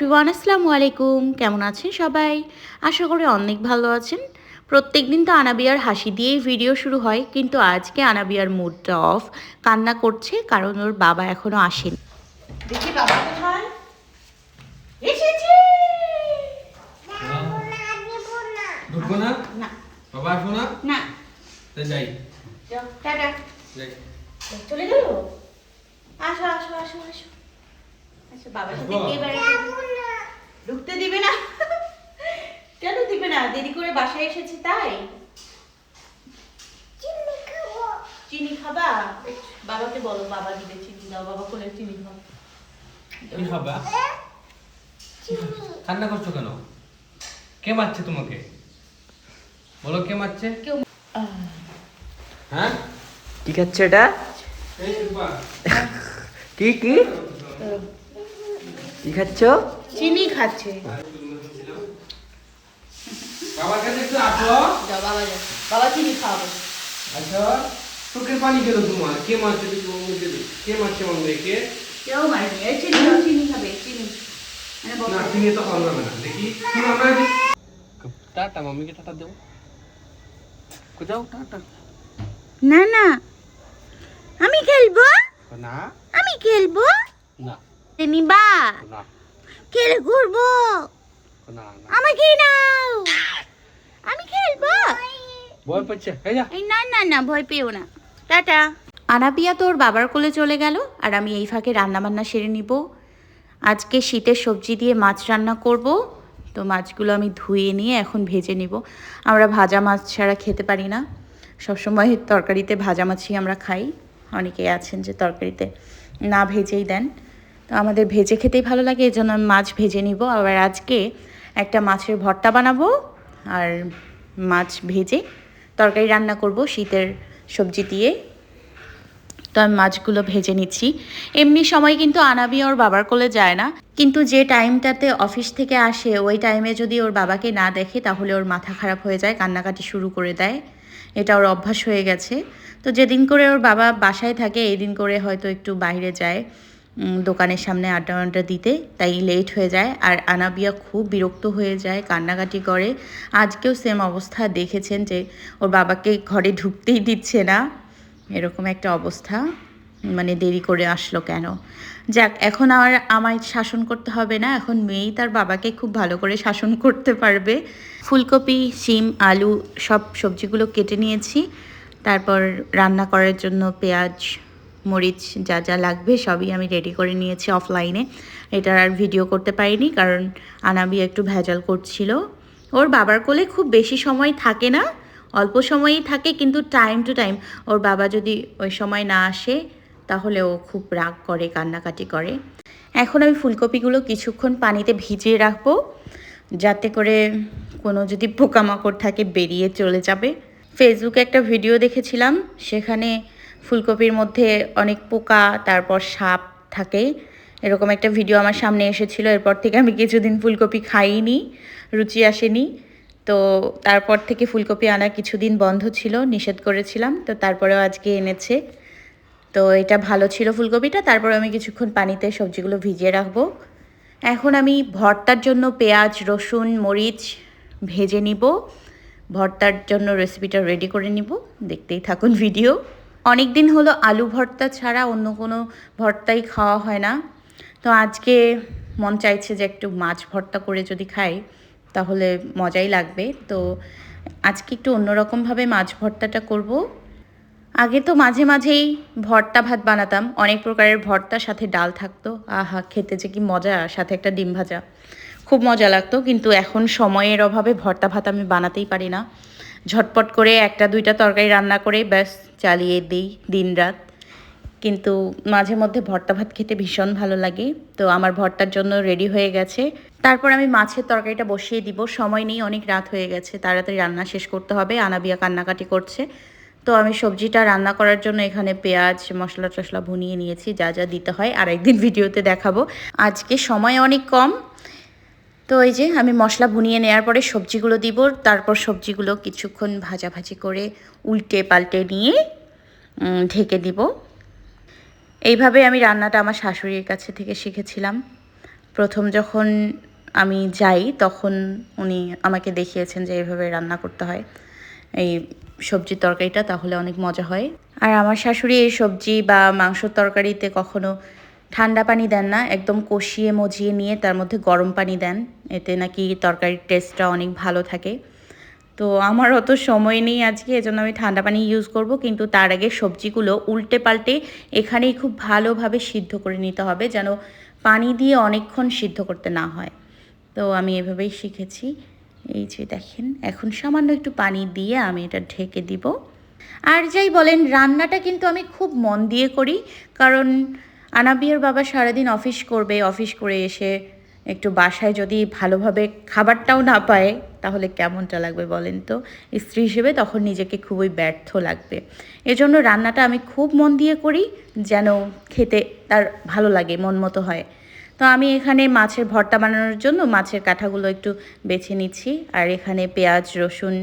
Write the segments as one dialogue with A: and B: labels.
A: Everyone আসসালামু আলাইকুম। কেমন আছেন সবাই? আশা করি অনেক ভালো আছেন। প্রত্যেক দিন তো আনাবিয়ার হাসি দিয়েই ভিডিও শুরু হয় কিন্তু আজকে আনাবিয়ার মুডটা অফ কান্না করছে কারণ ওর বাবা এখনও আসেনি। দেখি বাবা কোথায়? এসেছে!
B: ঢুকবো না?
A: না।
B: বাবা আসব না?
A: না।
B: যাই।
A: টাটা।
B: যাই।
A: চলে গেল? আসো আসো আসো আসো। আচ্ছা বাবার সাথে কে বেড়াতে ঢুকতে দিবে না। কেন দিবে না? দেরি করে বাসায় এসেছি তাই। চিনি খাবা। বাবাকে বলো বাবা দিবে চিনি। দাও বাবা কোলে চিনি খাও।
B: খাবা? কান্না করছ কেন? কে মারছে তোমাকে? বলো কে মারছে?
A: কেউ
B: হ্যাঁ?
C: কি খাচ্ছে এটা?
B: এই
C: কি কি? কি খাচ্ছ?
A: চিনি খাচ্ছে।
B: বাবার কাছে একটু আসো।
A: যাও বাবা যাও। বাবা চিনি খাওয়াবে।
B: আচ্ছা চোখের পানি গেল তোমার। কে মারছে মামুকে কে মারছে মামুকে কে
A: কেউ মারেনি এই চিনি চিনি খাবে চিনি। মানে
B: না চিনি তো খাওয়া যাবে না। দেখি। কি আমরা টাটা মাম্মিকে টাটা দেবো। কোথাও টাটা?
A: না না। আমি খেলব।
B: না।
A: আমি খেলব।
B: না।
A: নিবা?
B: না।
A: খেলে ঘুরবো?
B: না না।
A: আমাকে নাও। আমি খেলব।
B: ভয় পাচ্ছে
A: না না না ভয় পেও না। টাটা। আনাপিয়া তোর বাবার কোলে চলে গেল আর আমি এই ফাঁকে রান্না বান্না সেরে নিব। আজকে শীতের সবজি দিয়ে মাছ রান্না করব। তো মাছগুলো আমি ধুয়ে নিয়ে এখন ভেজে নিব। আমরা ভাজা মাছ ছাড়া খেতে পারি না। সবসময় তরকারিতে ভাজা মাছই আমরা খাই। অনেকেই আছেন যে তরকারিতে না ভেজেই দেন। তো আমাদের ভেজে খেতেই ভালো লাগে এই জন্য আমি মাছ ভেজে নিব। আবার আজকে একটা মাছের ভর্তা বানাবো, আর মাছ ভেজে তরকারি রান্না করব শীতের সবজি দিয়ে। তো আমি মাছগুলো ভেজে নিচ্ছি। এমনি সময় কিন্তু আনাবি ওর বাবার কোলে যায় না। কিন্তু যে টাইমটাতে অফিস থেকে আসে, ওই টাইমে যদি ওর বাবাকে না দেখে, তাহলে ওর মাথা খারাপ হয়ে যায়, কান্নাকাটি শুরু করে দেয়। এটা ওর অভ্যাস হয়ে গেছে। তো যেদিন করে ওর বাবা বাসায় থাকে, এই দিন করে হয়তো একটু বাইরে যায়। দোকানের সামনে আড্ডা আড্ডা দিতে, তাই লেট হয়ে যায়। আর আনাবিয়া খুব বিরক্ত হয়ে যায়, কান্নাকাটি করে। আজকেও সেম অবস্থা, দেখেছেন যে ওর বাবাকে ঘরে ঢুকতেই দিচ্ছে না। এরকম একটা অবস্থা। মানে দেরি করে আসলো কেন? যাক, এখন আর আমায় শাসন করতে হবে না। এখন মেয়েই তার বাবাকে খুব ভালো করে শাসন করতে পারবে। ফুলকপি, শিম, আলু, সব সবজিগুলো কেটে নিয়েছি। তারপর রান্না করার জন্য পেঁয়াজ মরিচ যা যা লাগবে সবই আমি রেডি করে নিয়েছি অফলাইনে এটার আর ভিডিও করতে পারিনি কারণ আনাবি একটু ভেজাল করছিল। ওর বাবার কোলে খুব বেশি সময় থাকে না, অল্প সময়ই থাকে কিন্তু টাইম টু টাইম ওর বাবা যদি ওই সময় না আসে, তাহলে ও খুব রাগ করে, কান্নাকাটি করে। এখন আমি ফুলকপিগুলো কিছুক্ষণ পানিতে ভিজিয়ে রাখব, যাতে করে কোনো যদি পোকামাকড় থাকে বেরিয়ে চলে যাবে। ফেসবুকে একটা ভিডিও দেখেছিলাম, সেখানে ফুলকপির মধ্যে অনেক পোকা, তারপর সাপ থাকে এরকম একটা ভিডিও আমার সামনে এসেছিল, এরপর থেকে আমি কিছুদিন ফুলকপি খাইনি, রুচি আসেনি। তো তারপর থেকে ফুলকপি আনা কিছুদিন বন্ধ ছিল, নিষেধ করেছিলাম, তো তারপরেও আজকে এনেছে। তো এটা ভালো ছিল ফুলকপিটা, তারপরে আমি কিছুক্ষণ পানিতে সবজিগুলো ভিজিয়ে রাখব। এখন আমি ভর্তার জন্য পেঁয়াজ, রসুন, মরিচ ভেজে নিব। ভর্তার জন্য রেসিপিটা রেডি করে নিব। দেখতেই থাকুন ভিডিও অনেক দিন হলো আলু ভর্তা ছাড়া অন্য কোনো ভর্তাই খাওয়া হয় না। তো আজকে মন চাইছে যে একটু মাছ ভর্তা করে যদি খাই, তাহলে মজাই লাগবে। তো আজকে একটু অন্যরকমভাবে মাছ ভর্তাটা করব। আগে তো মাঝে মাঝেই ভর্তা ভাত বানাতাম, অনেক প্রকারের ভর্তার সাথে ডাল থাকতো। আহা, খেতে যে কি মজা, সাথে একটা ডিম ভাজা। খুব মজা লাগতো, কিন্তু এখন সময়ের অভাবে ভর্তা ভাত আমি বানাতেই পারি না। ঝটপট করে একটা, দুইটা তরকারি রান্না করে ব্যাস চালিয়ে দিই দিন রাত কিন্তু মাঝে মধ্যে ভর্তা ভাত খেতে ভীষণ ভালো লাগে। তো আমার ভর্তার জন্য রেডি হয়ে গেছে। তারপর আমি মাছের তরকারিটা বসিয়ে দিব। সময় নেই, অনেক রাত হয়ে গেছে। তাড়াতাড়ি রান্না শেষ করতে হবে। আনাবিয়া কান্নাকাটি করছে। তো আমি সবজিটা রান্না করার জন্য এখানে পেঁয়াজ মশলা টশলা ভুনিয়ে নিয়েছি। যা যা দিতে হয় আর একদিন ভিডিওতে দেখাবো। আজকে সময় অনেক কম। তো এই যে আমি মশলা ভুনিয়ে নেওয়ার পরে সবজিগুলো দিব, তারপর সবজিগুলো কিছুক্ষণ ভাজাভাজি করে উল্টে পাল্টে নিয়ে ঢেকে দিব। এইভাবে আমি রান্নাটা আমার শাশুড়ির কাছে থেকে শিখেছিলাম। প্রথম যখন আমি যাই, তখন উনি আমাকে দেখিয়েছেন যে এভাবে রান্না করতে হয়। এই সবজির তরকারিটা তাহলে অনেক মজা হয়। আর আমার শাশুড়ি এই সবজি বা মাংসর তরকারিতে কখনো ঠান্ডা পানি দেন না, একদম কষিয়ে মজিয়ে নিয়ে তার মধ্যে গরম পানি দেন। এতে নাকি তরকারির টেস্টটা অনেক ভালো থাকে। তো আমার অত সময় নেই আজকে, এজন্য আমি ঠান্ডা পানি ইউজ করব, কিন্তু তার আগে সবজিগুলো উল্টে পাল্টে এখানেই খুব ভালোভাবে সিদ্ধ করে নিতে হবে, যেন পানি দিয়ে অনেকক্ষণ সিদ্ধ করতে না হয়। তো আমি এভাবেই শিখেছি। এই যে দেখেন, এখন সামান্য একটু পানি দিয়ে আমি এটা ঢেকে দিব। আর যাই বলেন, রান্নাটা কিন্তু আমি খুব মন দিয়ে করি, কারণ আনাবিয়ার বাবা সারাদিন অফিস করবে, অফিস করে এসে একটু বাসায় যদি ভালোভাবে খাবারটাও না পায়, তাহলে কেমনটা লাগবে বলেন তো? স্ত্রী হিসেবে তখন নিজেকে খুবই ব্যর্থ লাগবে। এজন্য রান্নাটা আমি খুব মন দিয়ে করি, যেন খেতে তার ভালো লাগে, মন মতো হয়। তো আমি এখানে মাছের ভর্তা বানানোর জন্য মাছের কাঁঠাগুলো একটু বেছে নিচ্ছি। আর এখানে পেঁয়াজ, রসুন,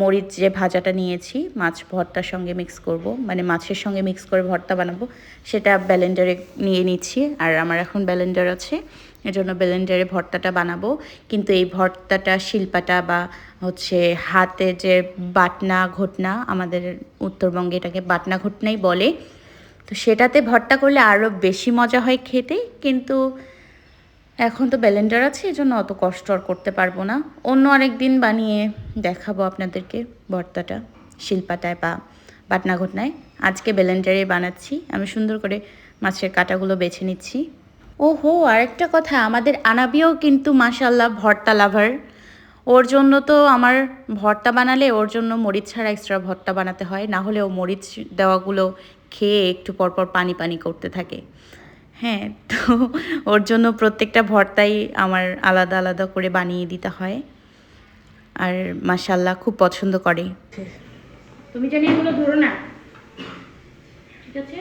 A: মরিচ যে ভাজাটা নিয়েছি, মাছ ভর্তার সঙ্গে মিক্স করব। মানে মাছের সঙ্গে মিক্স করে ভর্তা বানাবো, সেটা ব্যালেন্ডারে নিয়ে নিচ্ছি। আর আমার এখন ব্যালেন্ডার আছে, এজন্য ব্যালেন্ডারে ভর্তাটা বানাবো। কিন্তু এই ভর্তাটা, শিল্পাটা বা হচ্ছে হাতে যে বাটনা, ঘটনা, আমাদের উত্তরবঙ্গে এটাকে বাটনা ঘটনাই বলে। তো সেটাতে ভর্তা করলে আরও বেশি মজা হয় খেতে, কিন্তু এখন তো ব্যালেন্ডার আছে, এজন্য অত কষ্ট আর করতে পারব না। অন্য আরেক দিন বানিয়ে দেখাবো আপনাদেরকে ভর্তাটা, শিল্পাটায় বা বাটনা ঘটনায় আজকে ব্যালেন্ডারে বানাচ্ছি, আমি সুন্দর করে মাছের কাঁটাগুলো বেছে নিচ্ছি। ও হো আরেকটা কথা, আমাদের আনাবিও কিন্তু মাশাল্লাহ ভর্তা লাভার। ওর জন্য তো আমার ভর্তা বানালে ওর জন্য মরিচ ছাড়া এক্সট্রা ভর্তা বানাতে হয়, না হলে ও মরিচ দেওয়াগুলো খেয়ে একটু পরপর পানি পানি করতে থাকে। হ্যাঁ তো ওর জন্য প্রত্যেকটা ভর্তাই আমার আলাদা আলাদা করে বানিয়ে দিতে হয়। আর মাশাল্লাহ খুব পছন্দ করে। তুমি জানি এগুলো ধরো না। ঠিক আছে?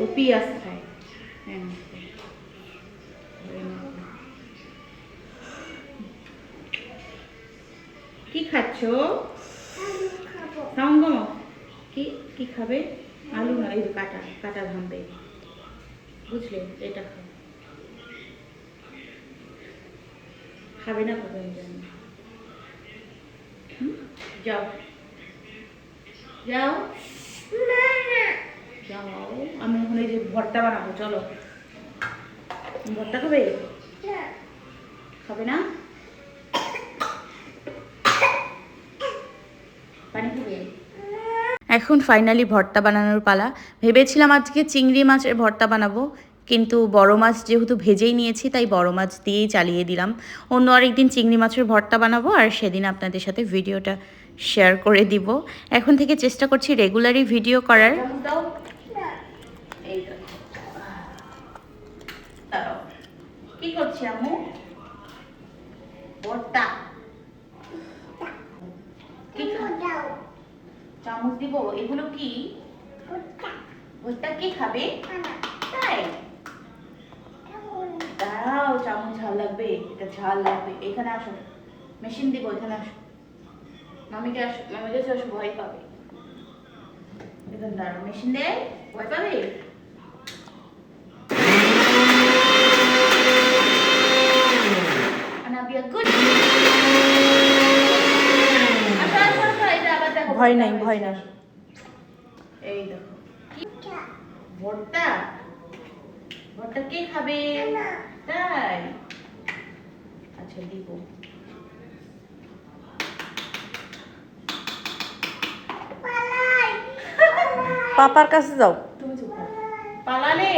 A: ও খায়। কি খাচ্ছ? সঙ্গম কি কি খাবে? আলু না, এই কাটা কাটা ভাঙবে বুঝলে? এটা খাও। খাবে না আমি জানি। যাও। যাও। যাও। আমি এই যে ভর্তা বানাবো, চলো। ভর্তা খাবে? খাবে না? পানি খাবে? এখন ফাইনালি ভর্তা বানানোর পালা। ভেবেছিলাম আজকে চিংড়ি মাছের ভর্তা বানাবো, কিন্তু বড় মাছ যেহেতু ভেজেই নিয়েছি, তাই বড় মাছ দিয়েই চালিয়ে দিলাম। অন্য আরেকদিন চিংড়ি মাছের ভর্তা বানাবো, আর সেদিন আপনাদের সাথে ভিডিওটা শেয়ার করে দিব। এখন থেকে চেষ্টা করছি রেগুলারই ভিডিও করার। কি করছি আম্মু? ভর্তা কি খা- চামচ দিব, এগুলো কি? ভুট্টা। কি খাবে? তাই। দাঁড়াও, চামচ ঝাল লাগবে, এটা ঝাল লাগবে। এখানে আসো। মেশিন দিব, এখানে আসো। মামিকে আসো মামির কাছে আসো, ভয় পাবে। এখানে দাঁড়াও, মেশিন দে, ভয় পাবে? গুড। আসো আসো আসো এটা আবার দেখো
D: ভয় নাই, ভয় নাই।
A: এই দেখো। কি ভর্তা? ভর্তা কে খাবে? তাই? আচ্ছা দিব।
D: পাপার কাছে যাও।
A: তুমি চুপ করো। পালালে?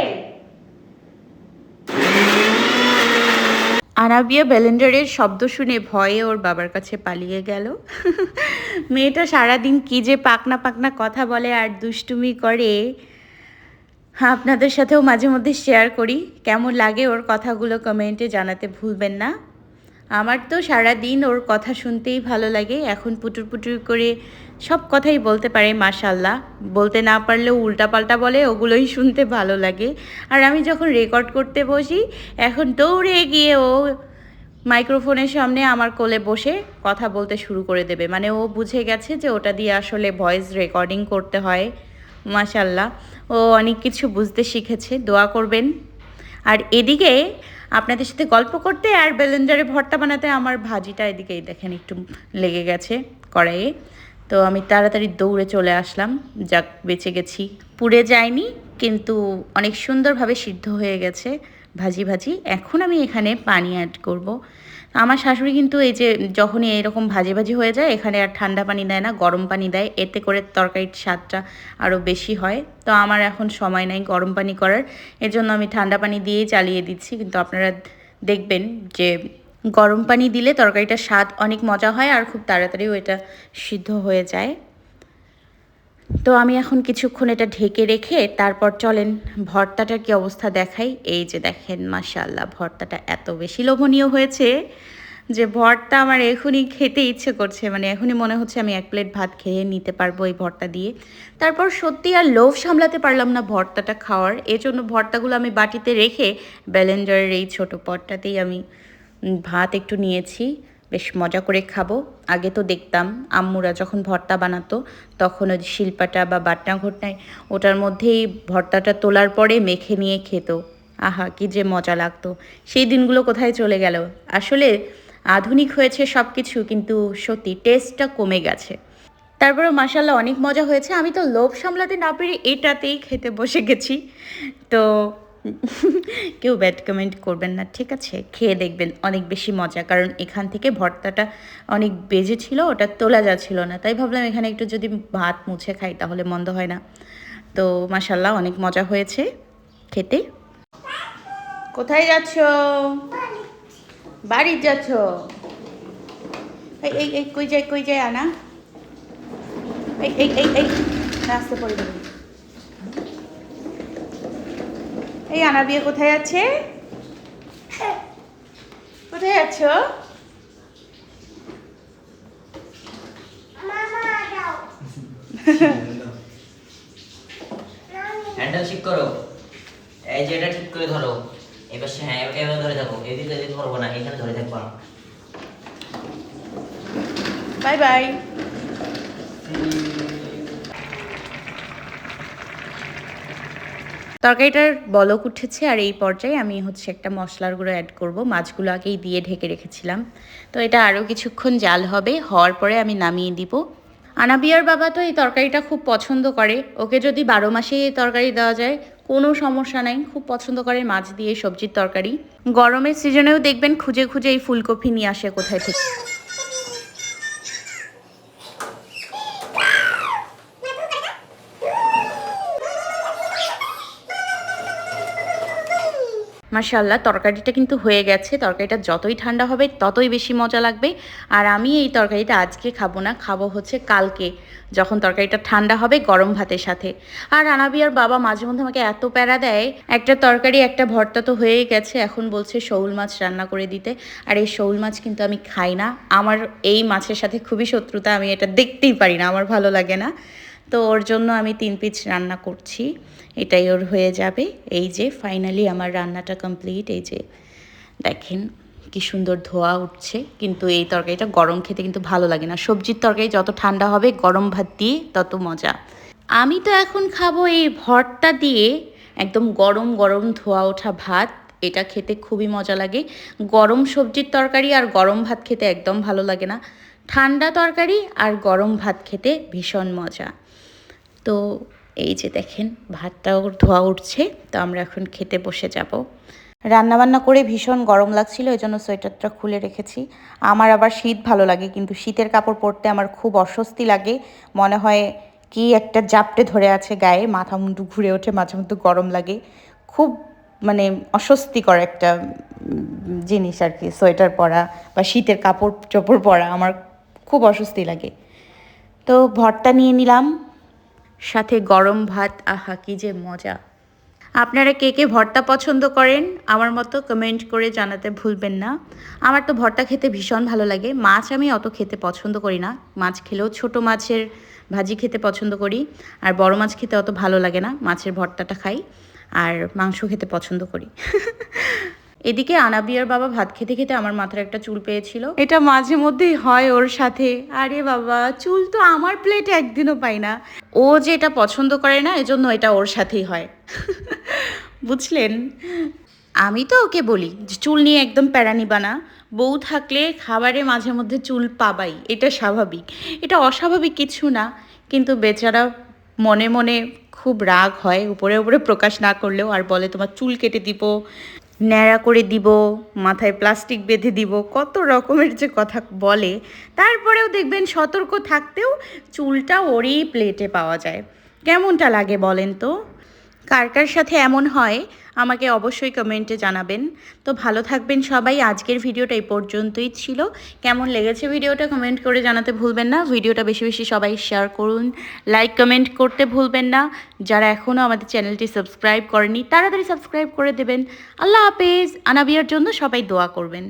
A: আনাবিয়া ব্যালেন্ডারের শব্দ শুনে ভয়ে ওর বাবার কাছে পালিয়ে গেল। মেয়েটা সারাদিন কী যে পাকনা পাকনা কথা বলে আর দুষ্টুমি করে হ্যাঁ আপনাদের সাথেও মাঝে মধ্যে শেয়ার করি। কেমন লাগে ওর কথাগুলো কমেন্টে জানাতে ভুলবেন না। আমার তো সারা দিন ওর কথা শুনতেই ভালো লাগে। এখন পুটুর পুটুর করে সব কথাই বলতে পারে মাশাল্লাহ বলতে না পারলেও উল্টাপাল্টা বলে, ওগুলোই শুনতে ভালো লাগে। আর আমি যখন রেকর্ড করতে বসি, এখন দৌড়ে গিয়ে ও মাইক্রোফোনের সামনে আমার কোলে বসে কথা বলতে শুরু করে দেবে। মানে ও বুঝে গেছে যে ওটা দিয়ে আসলে ভয়েস রেকর্ডিং করতে হয় মাশাল্লাহ ও অনেক কিছু বুঝতে শিখেছে, দোয়া করবেন। আর এদিকে আপনাদের সাথে গল্প করতে আর বেলেন্ডারে ভর্তা বানাতে আমার ভাজিটা এদিকে দেখেন একটু লেগে গেছে কড়াইয়ে। তো আমি তাড়াতাড়ি দৌড়ে চলে আসলাম। যাক, বেঁচে গেছি। পুড়ে যায়নি, কিন্তু অনেক সুন্দরভাবে সিদ্ধ হয়ে গেছে ভাজি ভাজি। এখন আমি এখানে পানি অ্যাড করব। আমার শাশুড়ি কিন্তু এই যে যখনই এরকম ভাজি ভাজি হয়ে যায়, এখানে আর ঠান্ডা পানি দেয় না, গরম পানি দেয়। এতে করে তরকারির স্বাদটা আরও বেশি হয়। তো আমার এখন সময় নাই গরম পানি করার। এর জন্য আমি ঠান্ডা পানি দিয়েই চালিয়ে দিচ্ছি। কিন্তু আপনারা দেখবেন যে গরম পানি দিলে তরকারিটার স্বাদ অনেক মজা হয় আর খুব তাড়াতাড়িও এটা সিদ্ধ হয়ে যায়। তো আমি এখন কিছুক্ষণ এটা ঢেকে রেখে তারপর চলেন, ভর্তাটার কি অবস্থা দেখাই। এই যে দেখেন মাশাল্লাহ ভর্তাটা এত বেশি লোভনীয় হয়েছে যে ভর্তা আমার এখনই খেতে ইচ্ছে করছে। মানে এখনই মনে হচ্ছে আমি এক প্লেট ভাত খেয়ে নিতে পারব এই ভর্তা দিয়ে। তারপর সত্যি আর লোভ সামলাতে পারলাম না ভর্তাটা খাওয়ার। এজন্য ভর্তাগুলো আমি বাটিতে রেখে ব্যালেন্ডারের এই ছোটো পটটাতেই আমি ভাত একটু নিয়েছি। বেশ মজা করে খাব। আগে তো দেখতাম আম্মুরা যখন ভর্তা বানাতো, তখন ওই শিল্পাটা বা বাটনা ঘটনায় ওটার মধ্যেই ভর্তাটা তোলার পরে মেখে নিয়ে খেত। আহা, কি যে মজা লাগতো। সেই দিনগুলো কোথায় চলে গেল? আসলে আধুনিক হয়েছে সব কিছু কিন্তু সত্যি টেস্টটা কমে গেছে। তারপরে মাসাল্লাহ অনেক মজা হয়েছে। আমি তো লোভ সামলাতে না পেরে এটাতেই খেতে বসে গেছি। তো কেউ ব্যাড কমেন্ট করবেন না, ঠিক আছে? খেয়ে দেখবেন অনেক বেশি মজা। কারণ এখান থেকে ভর্তাটা অনেক বেজে ছিল, ওটা তোলা যাচ্ছিল না। তাই ভাবলাম এখানে একটু যদি ভাত মুছে খাই তাহলে মন্দ হয় না। তো মাসাল্লাহ অনেক মজা হয়েছে খেতে। কোথায় যাচ্ছ? বাড়ি যাচ্ছ? এই এই কই যায় কই যায় আনা? এই এই এই এই রাস্তা পড়ে যাবে এই আনা বিয়ে কোথায় আছে? কোথায় যাচ্ছ
C: হ্যান্ডেল ঠিক করো। এই যে এটা ঠিক করে ধরো। এবার সে হ্যাঁ এভাবে ধরে থাকো। এদিকে এদিকে ধরবো না এখানে ধরে থাকব
A: বাই বাই তরকারিটার বলক উঠেছে আর এই পর্যায়ে আমি হচ্ছে একটা মশলার গুঁড়ো অ্যাড করব। মাছগুলো আগেই দিয়ে ঢেকে রেখেছিলাম। তো এটা আরও কিছুক্ষণ জাল হবে। হওয়ার পরে আমি নামিয়ে দিব। আনাবিয়ার বাবা তো এই তরকারিটা খুব পছন্দ করে। ওকে যদি বারো মাসে এই তরকারি দেওয়া যায়, কোনো সমস্যা নাই। খুব পছন্দ করে মাছ দিয়ে সবজির তরকারি। গরমের সিজনেও দেখবেন খুঁজে খুঁজে এই ফুলকপি নিয়ে আসে কোথায় থেকে। মাশাল্লাহ তরকারিটা কিন্তু হয়ে গেছে। তরকারিটা যতই ঠান্ডা হবে, ততই বেশি মজা লাগবে। আর আমি এই তরকারিটা আজকে খাব না, খাব হচ্ছে কালকে, যখন তরকারিটা ঠান্ডা হবে গরম ভাতের সাথে। আর আনাবিয়ার বাবা মাঝে মধ্যে আমাকে এত প্যারা দেয়, একটা তরকারি, একটা ভর্তা তো হয়েই গেছে, এখন বলছে শৌল মাছ রান্না করে দিতে। আর এই শৌল মাছ কিন্তু আমি খাই না। আমার এই মাছের সাথে খুবই শত্রুতা, আমি এটা দেখতেই পারি না, আমার ভালো লাগে না। তো ওর জন্য আমি তিন পিস রান্না করছি, এটাই ওর হয়ে যাবে। এই যে ফাইনালি আমার রান্নাটা কমপ্লিট এই যে দেখেন কি সুন্দর ধোয়া উঠছে, কিন্তু এই তরকারিটা গরম খেতে কিন্তু ভালো লাগে না। সবজির তরকারি যত ঠান্ডা হবে, গরম ভাত দিয়ে তত মজা। আমি তো এখন খাব এই ভর্তা দিয়ে একদম গরম গরম ধোয়া ওঠা ভাত, এটা খেতে খুবই মজা লাগে। গরম সবজির তরকারি আর গরম ভাত খেতে একদম ভালো লাগে না। ঠান্ডা তরকারি আর গরম ভাত খেতে ভীষণ মজা। তো এই যে দেখেন, ভাতটাও ধোয়া উঠছে, তো আমরা এখন খেতে বসে যাব। রান্নাবান্না করে ভীষণ গরম লাগছিল ওই জন্য সোয়েটারটা খুলে রেখেছি। আমার আবার শীত ভালো লাগে, কিন্তু শীতের কাপড় পরতে আমার খুব অস্বস্তি লাগে। মনে হয় কি একটা জাপটে ধরে আছে গায়ে, মাথা মুন্ডু ঘুরে ওঠে, মাঝে মধ্যে গরম লাগে। খুব মানে অস্বস্তিকর একটা জিনিস আর কি, সোয়েটার পরা বা শীতের কাপড় চোপড় পরা, আমার খুব অস্বস্তি লাগে। তো ভর্তা নিয়ে নিলাম সাথে গরম ভাত, আহা, কি যে মজা। আপনারা কে কে ভর্তা পছন্দ করেন, আমার মতো কমেন্ট করে জানাতে ভুলবেন না। আমার তো ভর্তা খেতে ভীষণ ভালো লাগে। মাছ আমি অত খেতে পছন্দ করি না। মাছ খেলেও ছোট মাছের ভাজি খেতে পছন্দ করি। আর বড় মাছ খেতে অত ভালো লাগে না। মাছের ভর্তাটা খাই। আর মাংস খেতে পছন্দ করি। এদিকে আনাবিয়ার বাবা ভাত খেতে খেতে আমার মাথার একটা চুল পেয়েছিল। এটা মাঝে মধ্যেই হয় ওর সাথে। আরে বাবা চুল তো আমার প্লেটে একদিনও পাই না। ও যে এটা পছন্দ করে না এজন্য এটা ওর সাথেই হয়। বুঝলেন? আমি তো ওকে বলি যে চুল নিয়ে একদম প্যারা নিবা না বউ থাকলে খাবারে মাঝে মধ্যে চুল পাবাই এটা স্বাভাবিক। এটা অস্বাভাবিক কিছু না কিন্তু বেচারা মনে মনে খুব রাগ হয় উপরে উপরে প্রকাশ না করলেও আর বলে তোমার চুল কেটে দিব। ন্যাড়া করে দিব, মাথায় প্লাস্টিক বেঁধে দিব, কত রকমের যে কথা বলে। তারপরেও দেখবেন সতর্ক থাকতেও চুলটা ওরই প্লেটে পাওয়া যায়। কেমনটা লাগে বলেন তো? কার কার সাথে এমন হয়, আমাকে অবশ্যই কমেন্টে জানাবেন। তো ভালো থাকবেন সবাই, আজকের ভিডিওটা এই পর্যন্তই ছিল। কেমন লেগেছে ভিডিওটা কমেন্ট করে জানাতে ভুলবেন না। ভিডিওটা বেশি বেশি সবাই শেয়ার করুন। লাইক কমেন্ট করতে ভুলবেন না। যারা এখনও আমাদের চ্যানেলটি সাবস্ক্রাইব করেনি তাড়াতাড়ি সাবস্ক্রাইব করে দেবেন। আল্লাহ হাফেজ। আনাবিয়ার জন্য সবাই দোয়া করবেন।